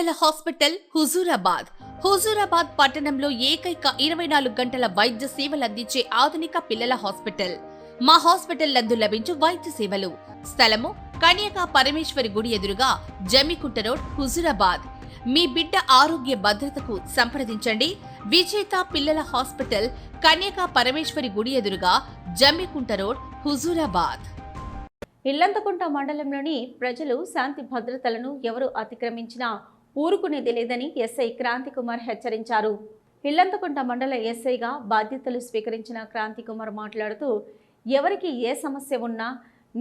పిల్లల హాస్పిటల్ హుజూరాబాద్. హుజూరాబాద్ పట్టణంలో ఏకైక ఇరవై నాలుగు గంటల వైద్య సేవలు అందించే ఆధునిక పిల్లల హాస్పిటల్. మా హాస్పిటల్ నందు లభించు వైద్య సేవలు. స్థలము కన్యకా పరమేశ్వరి గుడి ఎదురుగా జమ్మికుంట రోడ్ హుజూరాబాద్. మీ బిడ్డ ఆరోగ్య భద్రతకు సంప్రదించండి. విజేత పిల్లల హాస్పిటల్ కన్యకా పరమేశ్వరి గుడి ఎదురుగా జమ్మికుంట రోడ్ హుజూరాబాద్. ఇల్లంతకుంట మండలంలోని ప్రజలు శాంతి భద్రతలను ఎవరు అతిక్రమించినా ఊరుకునేది లేదని ఎస్ఐ క్రాంతి కుమార్ హెచ్చరించారు. ఇల్లంతకుంట మండల ఎస్ఐగా బాధ్యతలు స్వీకరించిన క్రాంతి కుమార్ మాట్లాడుతూ ఎవరికి ఏ సమస్య ఉన్నా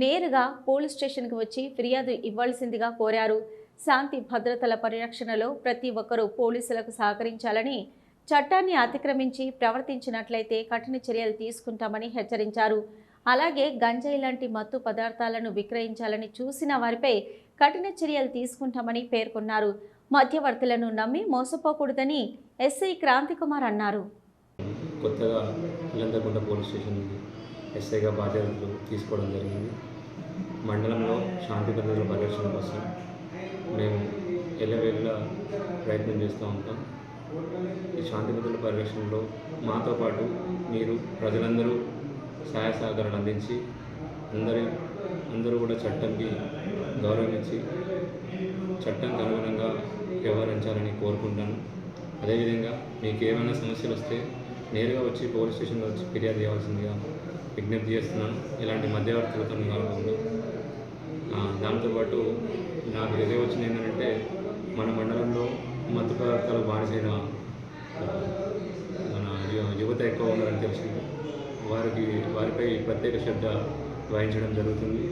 నేరుగా పోలీస్ స్టేషన్కి వచ్చి ఫిర్యాదు ఇవ్వాల్సిందిగా కోరారు. శాంతి భద్రతల పరిరక్షణలో ప్రతి ఒక్కరూ పోలీసులకు సహకరించాలని చట్టాన్ని అతిక్రమించి ప్రవర్తించినట్లయితే కఠిన చర్యలు తీసుకుంటామని హెచ్చరించారు. అలాగే గంజాయి లాంటి మత్తు పదార్థాలను విక్రయించాలని చూసిన వారిపై కఠిన చర్యలు తీసుకుంటామని పేర్కొన్నారు. మధ్యవర్తులను నమ్మి మోసపోకూడదని ఎస్ఐ క్రాంతికుమార్ అన్నారు. కొత్తగా ఇల్లంతకుంట పోలీస్ స్టేషన్ ఎస్ఐగా బాధ్యతలు తీసుకోవడం జరిగింది. మండలంలో శాంతి భద్రతల పరిరక్షణ కోసం మేము ఎల్లవేళ్ళ ప్రయత్నం చేస్తూ ఉంటాం. ఈ శాంతి భద్రతల పరిరక్షణలో మాతో పాటు మీరు ప్రజలందరూ సహాయ సహకారాలు అందించి అందరి అందరూ కూడా చట్టంకి గౌరవించి చట్టంకి అనుగుణంగా వ్యవహరించాలని కోరుకుంటాను. అదేవిధంగా మీకు ఏమైనా సమస్యలు వస్తే నేరుగా వచ్చి పోలీస్ స్టేషన్లో వచ్చి ఫిర్యాదు చేయాల్సిందిగా విజ్ఞప్తి చేస్తున్నాను. ఇలాంటి మధ్యవర్తులతో కాకుండా దాంతోపాటు నాకు తెలియవచ్చింది ఏంటంటే మన మండలంలో మత్తు పదార్థాలు బానిసైన మన యువత ఎక్కువ ఉన్నారని తెలిసింది. వారికి వారిపై ప్రత్యేక శ్రద్ధ వహించడం జరుగుతుంది.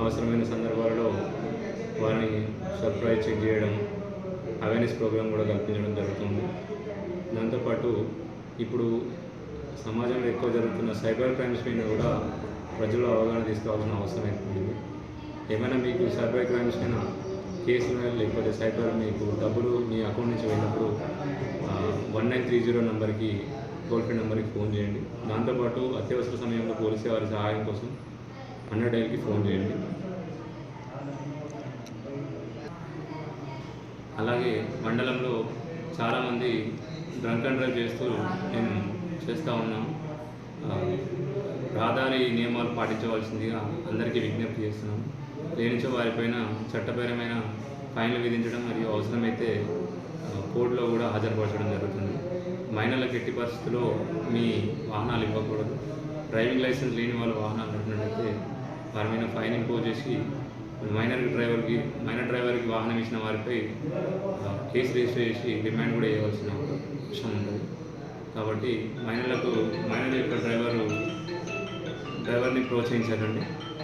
అవసరమైన సందర్భాలలో వారిని సర్ప్రైజ్ చెక్ చేయడం అవేర్నెస్ ప్రోగ్రామ్ కూడా కల్పించడం జరుగుతుంది. దాంతోపాటు ఇప్పుడు సమాజంలో ఎక్కువ జరుగుతున్న సైబర్ క్రైమ్స్ మీద కూడా ప్రజల్లో అవగాహన తీసుకోవాల్సిన అవసరం ఏర్పడింది. ఏమైనా మీకు సైబర్ క్రైమ్స్ పైన కేసులు లేకపోతే సైబర్ మీకు డబ్బులు మీ అకౌంట్ నుంచి వెళ్ళినప్పుడు వన్ నైన్ త్రీ జీరో నెంబర్కి టోల్ ఫ్రీ నెంబర్కి ఫోన్ చేయండి. దాంతోపాటు అత్యవసర సమయంలో పోలీసు వారి సహాయం కోసం హండ్రెడ్ డైల్కి ఫోన్ చేయండి. అలాగే మండలంలో చాలామంది డ్రంక్ అండ్ డ్రైవ్ చేస్తూ నేను చేస్తూ ఉన్నాం. రహదారి నియమాలు పాటించవలసిందిగా అందరికీ విజ్ఞప్తి చేస్తున్నాం. లేనిచో వారిపైన చట్టపరమైన ఫైన్లు విధించడం మరియు అవసరమైతే కోర్టులో కూడా హాజరుపరచడం జరుగుతుంది. మైనర్లకు ఎట్టి పరిస్థితుల్లో మీ వాహనాలు ఇవ్వకూడదు. డ్రైవింగ్ లైసెన్స్ లేని వాళ్ళు వాహనాలు నడిపినట్లయితే వారి మీద ఫైన్ ఇంపోజ్ చేసి మైనర్ డ్రైవర్కి మైనర్ డ్రైవర్కి వాహనం ఇచ్చిన వారిపై కేసు రిజిస్టర్ చేసి డిమాండ్ కూడా చేయవలసిన అవసరం ఉంటుంది కాబట్టి మైనర్లకు మైనర్ యొక్క డ్రైవరు డ్రైవర్ని ప్రోత్సహించాలండి.